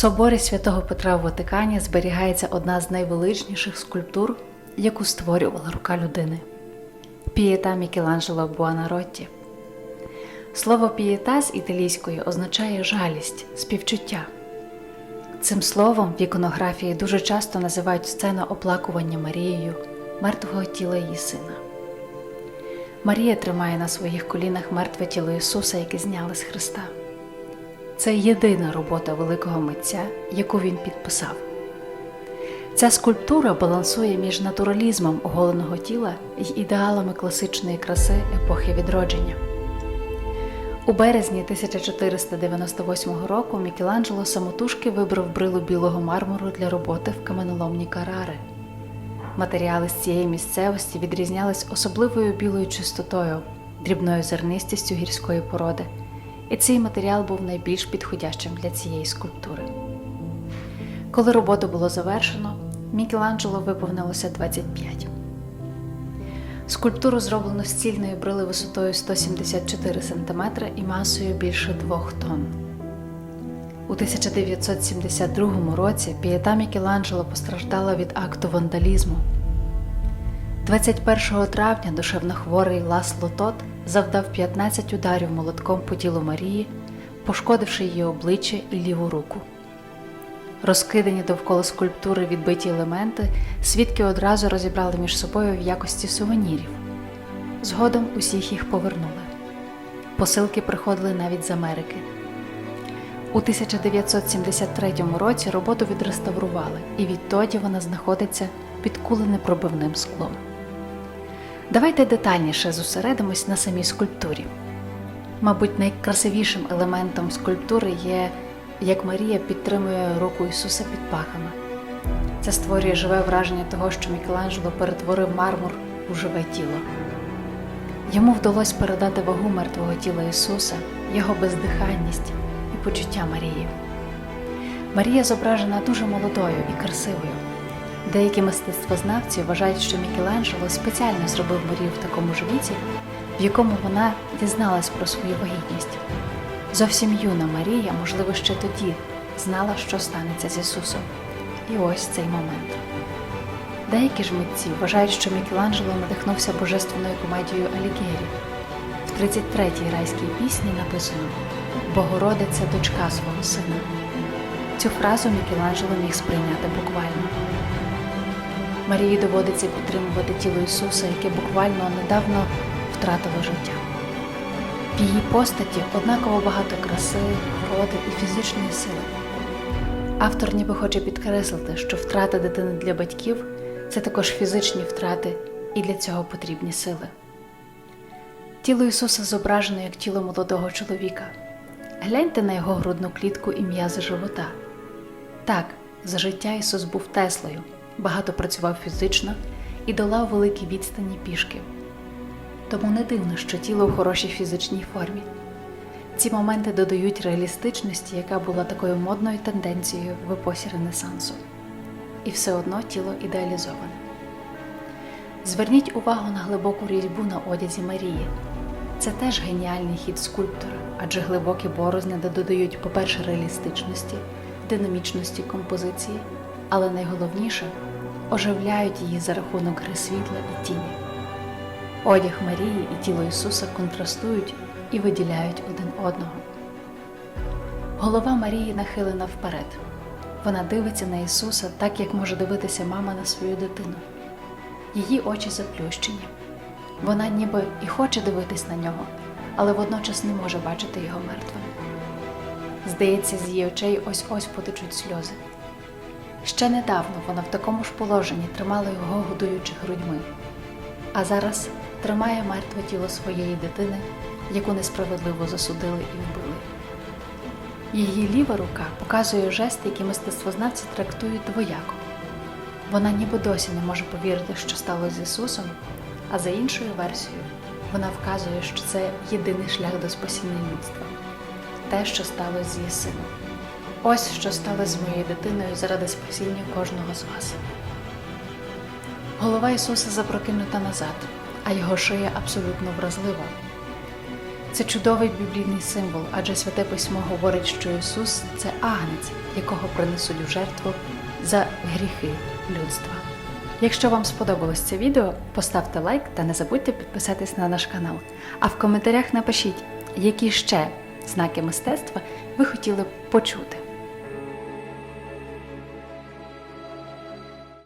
соборі святого Петра в Ватикані зберігається одна з найвеличніших скульптур, яку створювала рука людини пієта Мікеланджело Буанаротті. Слово пієта з італійської означає жалість, співчуття. Цим словом в іконографії дуже часто називають сцену оплакування Марією мертвого тіла її сина. Марія тримає на своїх колінах мертве тіло Ісуса, яке зняли з Христа. Це єдина робота великого митця, яку він підписав. Ця скульптура балансує між натуралізмом оголеного тіла і ідеалами класичної краси епохи відродження. У березні 1498 року Мікеланджело самотужки вибрав брилу білого мармуру для роботи в каменоломні Карари. Матеріали з цієї місцевості відрізнялись особливою білою чистотою, дрібною зернистістю гірської породи, і цей матеріал був найбільш підходящим для цієї скульптури. Коли роботу було завершено, Мікеланджело виповнилося 25. Скульптуру зроблено з цільної брили висотою 174 см і масою більше 2 тонн. У 1972 році пієта Мікеланджело постраждала від акту вандалізму. 21 травня душевнохворий Ласло Тот завдав 15 ударів молотком по тілу Марії, пошкодивши її обличчя і ліву руку. Розкидані довкола скульптури відбиті елементи, свідки одразу розібрали між собою в якості сувенірів. Згодом усіх їх повернули. Посилки приходили навіть з Америки. У 1973 році роботу відреставрували, і відтоді вона знаходиться під куленепробивним склом. Давайте детальніше зосередимось на самій скульптурі. Мабуть, найкрасивішим елементом скульптури є як Марія підтримує руку Ісуса під пахами. Це створює живе враження того, що Мікеланджело перетворив мармур у живе тіло. Йому вдалося передати вагу мертвого тіла Ісуса, його бездиханність і почуття Марії. Марія зображена дуже молодою і красивою. Деякі мистецтвознавці вважають, що Мікеланджело спеціально зробив Марію в такому ж віці, в якому вона дізналась про свою вагітність. Зовсім юна Марія, можливо, ще тоді знала, що станеться з Ісусом. І ось цей момент. Деякі ж митці вважають, що Мікеланджело надихнувся божественною комедією Алігері. В 33-й райській пісні написано Богородиця дочка свого сина. Цю фразу Мікеланджело міг сприйняти буквально. Марії доводиться підтримувати тіло Ісуса, яке буквально недавно втратило життя. В її постаті однаково багато краси, вроди і фізичної сили. Автор ніби хоче підкреслити, що втрата дитини для батьків це також фізичні втрати, і для цього потрібні сили. Тіло Ісуса зображено як тіло молодого чоловіка. Гляньте на його грудну клітку і м'язи живота. Так, за життя Ісус був Теслою, багато працював фізично і долав великі відстані пішки. Тому не дивно, що тіло в хорошій фізичній формі. Ці моменти додають реалістичності, яка була такою модною тенденцією в епосі Ренесансу. І все одно тіло ідеалізоване. Зверніть увагу на глибоку різьбу на одязі Марії. Це теж геніальний хід скульптора, адже глибокі борозни додають, по-перше, реалістичності, динамічності композиції, але найголовніше оживляють її за рахунок гри світла і тіні. Одяг Марії і тіло Ісуса контрастують і виділяють один одного. Голова Марії нахилена вперед. Вона дивиться на Ісуса так, як може дивитися мама на свою дитину. Її очі заплющені. Вона ніби і хоче дивитись на нього, але водночас не може бачити його мертвим. Здається, з її очей ось ось потечуть сльози. Ще недавно вона в такому ж положенні тримала його годуючи грудьми, а зараз тримає мертве тіло своєї дитини, яку несправедливо засудили і вбили. Її ліва рука показує жест, який мистецтвознавці трактують двояко. Вона ніби досі не може повірити, що сталося з Ісусом, а за іншою версією, вона вказує, що це єдиний шлях до спасіння людства те, що сталося з її сином. Ось що сталося з моєю дитиною заради спасіння кожного з вас. Голова Ісуса запрокинута назад, а його шия абсолютно вразлива. Це чудовий біблійний символ, адже святе письмо говорить, що Ісус це агнець, якого принесуть в жертву за гріхи людства. Якщо вам сподобалось це відео, поставте лайк та не забудьте підписатись на наш канал. А в коментарях напишіть, які ще знаки мистецтва ви хотіли б почути.